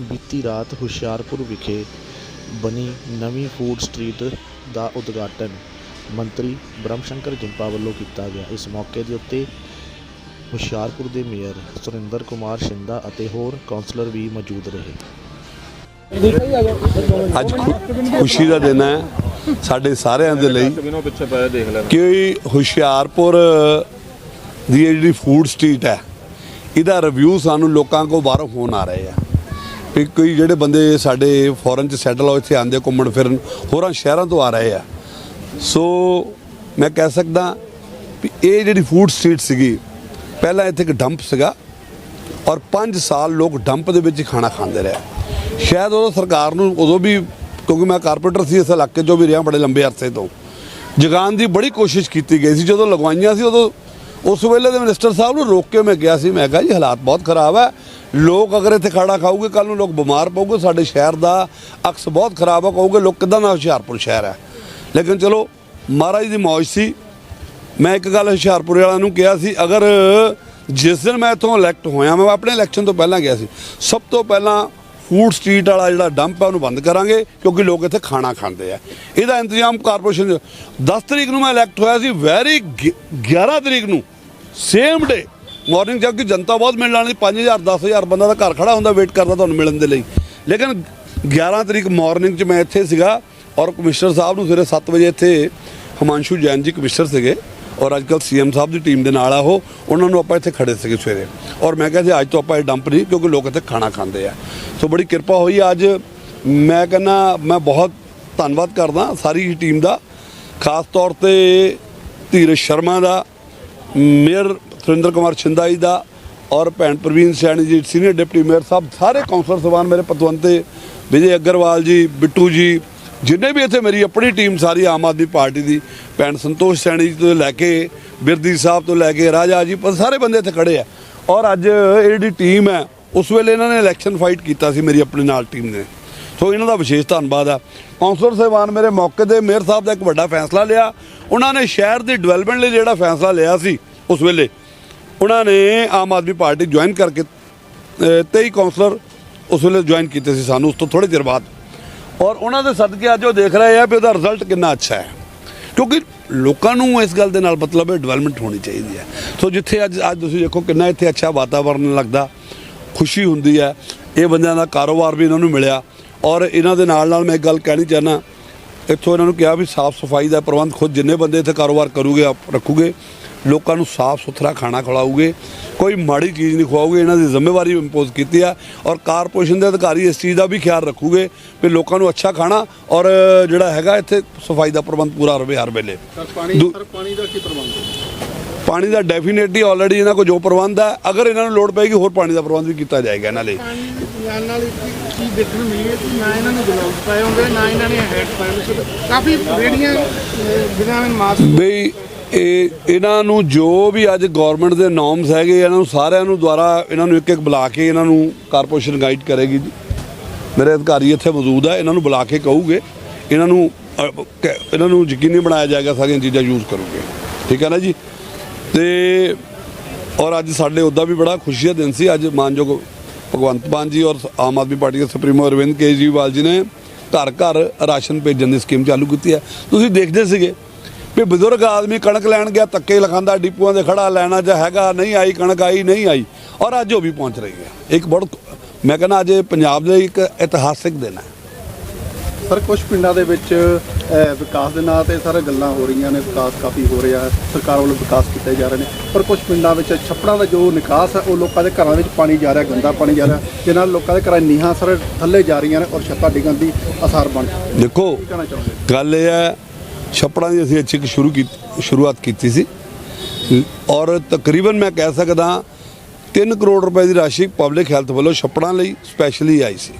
ਬੀਤੀ ਰਾਤ ਹੁਸ਼ਿਆਰਪੁਰ ਵਿਖੇ ਬਣੀ ਨਵੀਂ ਫੂਡ ਸਟਰੀਟ ਦਾ ਉਦਘਾਟਨ ਮੰਤਰੀ ਬ੍ਰਹਮ ਸ਼ੰਕਰ ਜਿੰਪਾ ਵੱਲੋਂ ਕੀਤਾ ਗਿਆ। ਇਸ ਮੌਕੇ ਦੇ ਉੱਤੇ ਹੁਸ਼ਿਆਰਪੁਰ ਦੇ ਮੇਅਰ ਸੁਰਿੰਦਰ ਕੁਮਾਰ ਸ਼ਿੰਦਾ ਅਤੇ ਹੋਰ ਕੌਂਸਲਰ ਵੀ ਮੌਜੂਦ ਰਹੇ। ਅੱਜ ਖੁਸ਼ੀ ਦਾ ਦਿਨ ਹੈ ਸਾਡੇ ਸਾਰਿਆਂ ਦੇ ਲਈ। ਦੇਖ ਲੈਣਾ ਕਿ ਹੁਸ਼ਿਆਰਪੁਰ ਦੀ ਇਹ ਜਿਹੜੀ ਫੂਡ ਸਟਰੀਟ ਹੈ, ਇਹਦਾ ਰਿਵਿਊ ਸਾਨੂੰ ਲੋਕਾਂ ਕੋਲ ਬਾਹਰੋਂ ਫੋਨ ਆ ਰਹੇ ਆ। ਵੀ ਕੋਈ ਜਿਹੜੇ ਬੰਦੇ ਸਾਡੇ ਫੋਰਨ ਚ ਸੈਟਲ ਹੋ ਇੱਥੇ ਆਂਦੇ ਘੁੰਮਣ ਫਿਰਨ, ਹੋਰਾਂ ਸ਼ਹਿਰਾਂ ਤੋਂ ਆ ਰਹੇ ਆ। ਸੋ ਮੈਂ ਕਹਿ ਸਕਦਾ ਵੀ ਇਹ ਜਿਹੜੀ ਫੂਡ ਸਟਰੀਟ ਸੀਗੀ, ਪਹਿਲਾਂ ਇੱਥੇ ਇੱਕ ਡੰਪ ਸੀਗਾ ਔਰ 5 ਸਾਲ ਲੋਕ ਡੰਪ ਦੇ ਵਿੱਚ ਹੀ ਖਾਣਾ ਖਾਂਦੇ ਰਹੇ। ਸ਼ਾਇਦ ਉਦੋਂ ਸਰਕਾਰ ਨੂੰ ਉਦੋਂ ਵੀ, ਕਿਉਂਕਿ ਮੈਂ ਕਾਰਪੋਰੇਟਰ ਸੀ, ਇਸ ਇਲਾਕੇ 'ਚੋਂ ਵੀ ਰਿਹਾ ਬੜੇ ਲੰਬੇ ਅਰਸੇ ਤੋਂ। ਜਗਾਉਣ ਦੀ ਬੜੀ ਕੋਸ਼ਿਸ਼ ਕੀਤੀ ਗਈ ਸੀ, ਜਦੋਂ ਲਗਵਾਈਆਂ ਸੀ ਉਦੋਂ ਉਸ ਵੇਲੇ ਦੇ ਮਿਨਿਸਟਰ ਸਾਹਿਬ ਨੂੰ ਰੋਕ ਕੇ ਮੈਂ ਗਿਆ ਸੀ, ਮੈਂ ਕਿਹਾ ਜੀ ਹਾਲਾਤ ਬਹੁਤ ਖਰਾਬ ਹੈ। ਲੋਕ ਅਗਰ ਇੱਥੇ ਖਾਣਾ ਖਾਊਗੇ ਕੱਲ ਨੂੰ ਲੋਕ ਬਿਮਾਰ ਪਊਗੇ, ਸਾਡੇ ਸ਼ਹਿਰ ਦਾ ਅਕਸ ਬਹੁਤ ਖਰਾਬ ਹੈ, ਕਹੋਗੇ ਲੋਕ ਕਿੱਦਾਂ ਦਾ ਹੁਸ਼ਿਆਰਪੁਰ ਸ਼ਹਿਰ ਹੈ। ਲੇਕਿਨ ਚਲੋ, ਮਹਾਰਾਜ ਦੀ ਮੌਜ ਸੀ। ਮੈਂ ਇੱਕ ਗੱਲ ਹੁਸ਼ਿਆਰਪੁਰ ਵਾਲਿਆਂ ਨੂੰ ਕਿਹਾ ਸੀ, ਅਗਰ ਜਿਸ ਦਿਨ ਮੈਂ ਇੱਥੋਂ ਇਲੈਕਟ ਹੋਇਆ, ਮੈਂ ਆਪਣੇ ਇਲੈਕਸ਼ਨ ਤੋਂ ਪਹਿਲਾਂ ਗਿਆ ਸੀ, ਸਭ ਤੋਂ ਪਹਿਲਾਂ ਫੂਡ ਸਟਰੀਟ ਵਾਲਾ ਜਿਹੜਾ ਡੰਪ ਹੈ, ਉਹਨੂੰ ਬੰਦ ਕਰਾਂਗੇ, ਕਿਉਂਕਿ ਲੋਕ ਇੱਥੇ ਖਾਣਾ ਖਾਂਦੇ ਆ। ਇਹਦਾ ਇੰਤਜ਼ਾਮ ਕਾਰਪੋਰੇਸ਼ਨ 10 ਤਰੀਕ ਨੂੰ ਮੈਂ ਇਲੈਕਟ ਹੋਇਆ ਸੀ ਵੈਰੀ 11 ਤਰੀਕ ਨੂੰ। ਸੇਮ ਡੇ ਮਾਰਨਿੰਗ ਜਦ ਕਿ ਜਨਤਾ ਬਹੁਤ ਮਿਲਣ ਵਾਲੀ 5000 10000 ਬੰਦਾ ਦਾ ਘਰ ਖੜਾ ਹੁੰਦਾ ਵੇਟ ਕਰਦਾ ਤੁਹਾਨੂੰ ਮਿਲਣ ਦੇ ਲਈ। ਲੇਕਿਨ 11 ਤਰੀਕ ਮਾਰਨਿੰਗ 'ਚ ਮੈਂ ਇੱਥੇ ਸੀਗਾ ਔਰ ਕਮਿਸ਼ਨਰ ਸਾਹਿਬ ਨੂੰ ਸਵੇਰੇ 7 ਵਜੇ ਇੱਥੇ ਹਿਮਾਂਸ਼ੂ ਜੈਨ ਜੀ ਕਮਿਸ਼ਨਰ ਸੀਗੇ ਔਰ ਅੱਜ ਅੱਜਕੱਲ ਸੀਐਮ ਸਾਹਿਬ ਦੀ ਟੀਮ ਦੇ ਨਾਲ ਆ ਉਹ, ਉਹਨਾਂ ਨੂੰ ਆਪਾਂ ਇੱਥੇ ਖੜੇ ਸੀਗੇ ਸਵੇਰੇ। ਔਰ ਮੈਂ ਕਿਹਾ ਸੀ ਅੱਜ ਤੋਂ ਆਪਾਂ ਇਹ ਡੰਪ ਨਹੀਂ, ਕਿਉਂਕਿ ਲੋਕ ਇੱਥੇ ਖਾਣਾ ਖਾਂਦੇ ਆ। ਸੋ ਬੜੀ ਕਿਰਪਾ ਹੋਈ ਅੱਜ। ਮੈਂ ਕਹਿੰਦਾ, ਮੈਂ ਬਹੁਤ ਧੰਨਵਾਦ ਕਰਦਾ ਸਾਰੀ ਟੀਮ ਦਾ, ਖਾਸ ਤੌਰ ਤੇ ਧੀਰਜ ਸ਼ਰਮਾ ਦਾ ਮੇਅਰ ਸੁਰਿੰਦਰ ਕੁਮਾਰ ਛਿੰਦਾ ਜੀ ਦਾ ਔਰ ਭੈਣ ਪ੍ਰਵੀਨ ਸਿਆਣੀ ਜੀ ਸੀਨੀਅਰ ਡਿਪਟੀ ਮੇਅਰ ਸਾਹਿਬ, ਸਾਰੇ ਕੌਂਸਲਰ ਸਭਾਨ ਮੇਰੇ ਪਤਵੰਤੇ ਵਿਜੇ ਅਗਰਵਾਲ ਜੀ, ਬਿੱਟੂ ਜੀ, ਜਿੰਨੇ ਵੀ ਇੱਥੇ ਮੇਰੀ ਆਪਣੀ ਟੀਮ ਸਾਰੀ ਆਮ ਆਦਮੀ ਪਾਰਟੀ ਦੀ, ਭੈਣ ਸੰਤੋਸ਼ ਸੈਣੀ ਜੀ ਤੋਂ ਲੈ ਕੇ ਬਿਰਦੀ ਸਾਹਿਬ ਤੋਂ ਲੈ ਕੇ, ਰਾਜਾ ਜੀ, ਪਰ ਸਾਰੇ ਬੰਦੇ ਇੱਥੇ ਖੜੇ ਆ। ਔਰ ਅੱਜ ਇਹ ਜਿਹੜੀ ਟੀਮ ਹੈ, ਉਸ ਵੇਲੇ ਇਹਨਾਂ ਨੇ ਇਲੈਕਸ਼ਨ ਫਾਈਟ ਕੀਤਾ ਸੀ ਮੇਰੀ ਆਪਣੇ ਨਾਲ ਟੀਮ ਨੇ। ਸੋ ਇਹਨਾਂ ਦਾ ਵਿਸ਼ੇਸ਼ ਧੰਨਵਾਦ ਆ। ਕੌਂਸਲਰ ਸਾਹਿਬਾਨ ਮੇਰੇ ਮੌਕੇ 'ਤੇ ਮੇਅਰ ਸਾਹਿਬ ਦਾ ਇੱਕ ਵੱਡਾ ਫੈਸਲਾ ਲਿਆ। ਉਹਨਾਂ ਨੇ ਸ਼ਹਿਰ ਦੀ ਡਿਵੈਲਪਮੈਂਟ ਲਈ ਜਿਹੜਾ ਫੈਸਲਾ ਲਿਆ ਸੀ, ਉਸ ਵੇਲੇ ਉਹਨਾਂ ਨੇ ਆਮ ਆਦਮੀ ਪਾਰਟੀ ਜੁਆਇਨ ਕਰਕੇ, ਅਹ 23 ਕੌਂਸਲਰ ਉਸ ਵੇਲੇ ਜੁਆਇਨ ਕੀਤੇ ਸੀ ਸਾਨੂੰ, ਉਸ ਤੋਂ ਥੋੜੇ ਚਿਰ ਬਾਅਦ। ਔਰ ਉਹਨਾਂ ਦੇ ਸਦਕੇ ਅੱਜ ਉਹ ਦੇਖ ਰਹੇ ਆ ਵੀ ਉਹਦਾ ਰਿਜ਼ਲਟ ਕਿੰਨਾ ਅੱਛਾ ਹੈ। ਕਿਉਂਕਿ ਲੋਕਾਂ ਨੂੰ ਇਸ ਗੱਲ ਦੇ ਨਾਲ ਮਤਲਬ ਹੈ ਡਿਵੈਲਪਮੈਂਟ ਹੋਣੀ ਚਾਹੀਦੀ ਹੈ। ਸੋ ਜਿੱਥੇ ਅੱਜ ਅੱਜ ਤੁਸੀਂ ਦੇਖੋ ਕਿੰਨਾ ਇੱਥੇ ਅੱਛਾ ਵਾਤਾਵਰਨ ਲੱਗਦਾ, ਖੁਸ਼ੀ ਹੁੰਦੀ ਹੈ। ਇਹ ਬੰਦਿਆਂ ਦਾ ਕਾਰੋਬਾਰ ਵੀ ਇਹਨਾਂ ਨੂੰ ਮਿਲਿਆ। ਔਰ ਇਹਨਾਂ ਦੇ ਨਾਲ ਨਾਲ ਮੈਂ ਇੱਕ ਗੱਲ ਕਹਿਣੀ ਚਾਹਨਾ ਇੱਥੋਂ ਇਹਨਾਂ ਨੂੰ ਕਿਹਾ ਵੀ ਸਾਫ਼ ਸਫ਼ਾਈ ਦਾ ਪ੍ਰਬੰਧ ਖੁਦ ਜਿੰਨੇ ਬੰਦੇ ਇੱਥੇ ਕਾਰੋਬਾਰ ਕਰੂਗੇ ਆਪ ਰੱਖੂਗੇ ਲੋਕਾਂ ਨੂੰ ਸਾਫ਼ ਸੁਥਰਾ ਖਾਣਾ ਖਿਲਾਊਗੇ ਕੋਈ ਮਾੜੀ ਚੀਜ਼ ਨਹੀਂ ਖਵਾਓਗੇ ਇਹਨਾਂ ਦੀ ਜ਼ਿੰਮੇਵਾਰੀ ਇੰਪੋਜ਼ ਕੀਤੀ ਆ ਔਰ ਕਾਰਪੋਰੇਸ਼ਨ ਦੇ ਅਧਿਕਾਰੀ ਇਸ ਚੀਜ਼ ਦਾ ਵੀ ਖਿਆਲ ਰੱਖੂਗੇ ਵੀ ਲੋਕਾਂ ਨੂੰ ਅੱਛਾ ਖਾਣਾ ਔਰ ਜਿਹੜਾ ਹੈਗਾ ਇੱਥੇ ਸਫ਼ਾਈ ਦਾ ਪ੍ਰਬੰਧ ਪੂਰਾ ਰਵੇ ਹਰ ਵੇਲੇ। ਪਾਣੀ ਦੂ- ਸਰ ਪਾਣੀ ਦਾ ਕੀ ਪ੍ਰਬੰਧ ਹੈ? ਪਾਣੀ ਦਾ ਡੈਫੀਨੇਟਲੀ ਆਲਰੇਡੀ ਇਹਨਾਂ ਕੋਲ ਜੋ ਪ੍ਰਬੰਧ ਹੈ ਅਗਰ ਇਹਨਾਂ ਨੂੰ ਲੋੜ ਪਏਗੀ ਹੋਰ ਪਾਣੀ ਦਾ ਪ੍ਰਬੰਧ ਵੀ ਕੀਤਾ ਜਾਏਗਾ ਇਹਨਾਂ ਲਈ। ਜਾਣ ਨਾਲ ਇੱਕ ਚੀਜ਼ ਦੇਖਣ ਨੂੰ ਮਿਲੀ ਹੈ ਕਿ ਨਾ ਇਹਨਾਂ ਨੇ ਗਲੋਵਸ ਪਾਏ ਹੁੰਦੇ ਨਾ ਇਹਨਾਂ ਨੇ ਹੈਡ ਪਾਏ ਹੁੰਦੇ। ਕਾਫੀ ਰੇੜੀਆਂ ਬਿਨਾਂ ਮਾਸਕ ਬਈ, ਇਹ, ਇਹਨਾਂ ਨੂੰ ਜੋ ਵੀ ਅੱਜ ਗਵਰਨਮੈਂਟ ਦੇ ਨੋਰਮਸ ਹੈਗੇ, ਇਹਨਾਂ ਨੂੰ ਸਾਰਿਆਂ ਨੂੰ ਦੁਆਰਾ ਇਹਨਾਂ ਨੂੰ ਇੱਕ ਇੱਕ ਬੁਲਾ ਕੇ ਇਹਨਾਂ ਨੂੰ ਕਾਰਪੋਰੇਸ਼ਨ ਗਾਈਡ ਕਰੇਗੀ ਜੀ। ਮੇਰੇ ਅਧਿਕਾਰੀ ਇੱਥੇ ਮੌਜੂਦ ਆ, ਇਹਨਾਂ ਨੂੰ ਬੁਲਾ ਕੇ ਕਹੂਗੇ। ਇਹਨਾਂ ਨੂੰ ਇਹਨਾਂ ਨੂੰ ਯਕੀਨੀ ਬਣਾਇਆ ਜਾਏਗਾ, ਸਾਰੀਆਂ ਚੀਜ਼ਾਂ ਯੂਜ਼ ਕਰੋਗੇ। ਠੀਕ ਹੈ ਨਾ ਜੀ? ਤੇ, ਔਰ ਅੱਜ ਸਾਡੇ ਉੱਦਾਂ ਵੀ ਬੜਾ ਖੁਸ਼ੀ ਦਾ ਦਿਨ ਸੀ। ਅੱਜ ਮਾਨਯੋਗ ਭਗਵੰਤ ਮਾਨ ਜੀ ਔਰ ਆਮ ਆਦਮੀ ਪਾਰਟੀ ਦੇ ਸੁਪਰੀਮੋ ਅਰਵਿੰਦ ਕੇਜਰੀਵਾਲ ਜੀ ਨੇ ਘਰ ਘਰ ਰਾਸ਼ਨ ਭੇਜਣ ਦੀ ਸਕੀਮ ਚਾਲੂ ਕੀਤੀ ਹੈ। ਤੁਸੀਂ ਦੇਖਦੇ ਸੀਗੇ ਵੀ ਬਜ਼ੁਰਗ ਆਦਮੀ ਕਣਕ ਲੈਣ ਗਿਆ, ਧੱਕੇ ਲਖਾਂਦਾ, ਡਿਪੂਆਂ ਦੇ ਖੜਾ, ਲੈਣਾ ਜਾਂ ਹੈਗਾ, ਨਹੀਂ ਆਈ, ਕਣਕ ਆਈ, ਨਹੀਂ ਆਈ, ਔਰ ਅੱਜ ਉਹ ਵੀ ਪਹੁੰਚ ਰਹੀ ਹੈ। ਇੱਕ ਬੜਾ ਮੈਂ ਕਹਿੰਦਾ ਅੱਜ ਪੰਜਾਬ ਦੇ ਇੱਕ ਇਤਿਹਾਸਿਕ ਦਿਨ ਹੈ। ਸਰ ਕੁਝ ਪਿੰਡਾਂ ਦੇ ਵਿੱਚ ਵਿਕਾਸ ਦੇ ਨਾਂ ਤੇ ਸਰ ਗੱਲਾਂ ਹੋ ਰਹੀਆਂ ਨੇ ਵਿਕਾਸ ਕਾਫੀ ਹੋ ਰਿਹਾ ਹੈ ਸਰਕਾਰ ਵੱਲੋਂ ਵਿਕਾਸ ਕੀਤੇ ਜਾ ਰਹੇ ਨੇ ਪਰ ਕੁਝ ਪਿੰਡਾਂ ਵਿੱਚ ਛੱਪੜਾਂ ਦਾ ਜੋ ਨਿਕਾਸ ਹੈ ਉਹ ਲੋਕਾਂ ਦੇ ਘਰਾਂ ਵਿੱਚ ਪਾਣੀ ਜਾ ਰਿਹਾ ਗੰਦਾ ਪਾਣੀ ਜਾ ਰਿਹਾ ਜਿਸ ਨਾਲ ਲੋਕਾਂ ਦੇ ਘਰਾਂ ਨੀਹਾਂ ਸਰ ਥੱਲੇ ਜਾ ਰਹੀਆਂ ਨੇ ਔਰ ਛੱਤਾਂ ਡਿੱਗਣ ਦੀ ਆਸਾਰ ਬਣ। ਦੇਖੋ ਗੱਲ ਇਹ ਹੈ ਛੱਪੜਾਂ ਦੀ ਅਸੀਂ ਅੱਛੀ ਸ਼ੁਰੂ ਕੀਤੀ ਸ਼ੁਰੂਆਤ ਕੀਤੀ ਸੀ। ਔਰ ਤਕਰੀਬਨ ਮੈਂ ਕਹਿ ਸਕਦਾ 3 ਕਰੋੜ ਰੁਪਏ ਦੀ ਰਾਸ਼ੀ ਪਬਲਿਕ ਹੈਲਥ ਵੱਲੋਂ ਛੱਪੜਾਂ ਲਈ ਸਪੈਸ਼ਲੀ ਆਈ ਸੀ।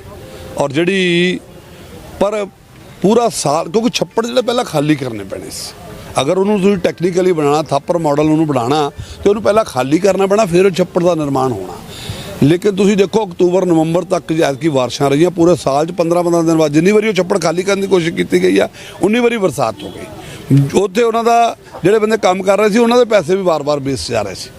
ਔਰ ਜਿਹੜੀ ਪਰ ਪੂਰਾ ਸਾਲ, ਕਿਉਂਕਿ ਛੱਪੜ ਜਿਹੜੇ ਪਹਿਲਾਂ ਖਾਲੀ ਕਰਨੇ ਪੈਣੇ ਸੀ। ਅਗਰ ਉਹਨੂੰ ਤੁਸੀਂ ਟੈਕਨੀਕਲੀ ਬਣਾਉਣਾ, ਥਾਪਰ ਮਾਡਲ ਉਹਨੂੰ ਬਣਾਉਣਾ, ਤੇ ਉਹਨੂੰ ਪਹਿਲਾਂ ਖਾਲੀ ਕਰਨਾ ਪੈਣਾ, ਫਿਰ ਉਹ ਛੱਪੜ ਦਾ ਨਿਰਮਾਣ ਹੋਣਾ। ਲੇਕਿਨ ਤੁਸੀਂ ਦੇਖੋ, ਅਕਤੂਬਰ, ਨਵੰਬਰ ਤੱਕ ਐਤਕੀ ਬਾਰਿਸ਼ਾਂ ਰਹੀਆਂ, ਪੂਰੇ ਸਾਲ 'ਚ 15 15 ਦਿਨ ਬਾਅਦ ਜਿੰਨੀ ਵਾਰੀ ਉਹ ਛੱਪੜ ਖਾਲੀ ਕਰਨ ਦੀ ਕੋਸ਼ਿਸ਼ ਕੀਤੀ ਗਈ ਆ, ਉਨੀ ਵਾਰੀ ਬਰਸਾਤ ਹੋ ਗਈ। ਉੱਥੇ ਉਹਨਾਂ ਦਾ ਜਿਹੜੇ ਬੰਦੇ ਕੰਮ ਕਰ ਰਹੇ ਸੀ, ਉਹਨਾਂ ਦੇ ਪੈਸੇ ਵੀ ਵਾਰ-ਵਾਰ ਵੇਸਟ ਜਾ ਰਹੇ ਸੀ।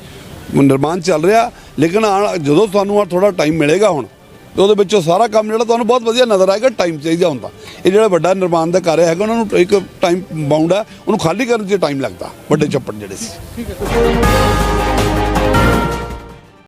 ਨਿਰਮਾਣ ਚੱਲ ਰਿਹਾ, ਲੇਕਿਨ ਆਉਣ- ਜਦੋਂ ਤੁਹਾਨੂੰ ਥੋੜਾ ਟਾਈਮ ਮਿਲੇਗਾ ਹੁਣ ਤੇ ਉਹਦੇ ਵਿੱਚੋਂ ਸਾਰਾ ਕੰਮ ਜਿਹੜਾ ਤੁਹਾਨੂੰ ਬਹੁਤ ਵਧੀਆ ਨਜ਼ਰ ਆਏਗਾ ਟਾਈਮ ਚਾਹੀਦਾ ਹੁੰਦਾ। ਇਹ ਜਿਹੜਾ ਵੱਡਾ ਨਿਰਮਾਣ ਦਾ ਕਾਰਜ ਹੈਗਾ, ਉਹਨਾਂ ਨੂੰ ਇੱਕ ਟਾਈਮ ਬਾਉਂਡ ਹੈ, ਉਹਨੂੰ ਖਾਲੀ ਕਰਨ 'ਚ ਟਾਈਮ ਲੱਗਦਾ, ਵੱਡੇ ਚੱਪੜ ਜਿਹੜੇ ਸੀ। ਠੀਕ ਹੈ।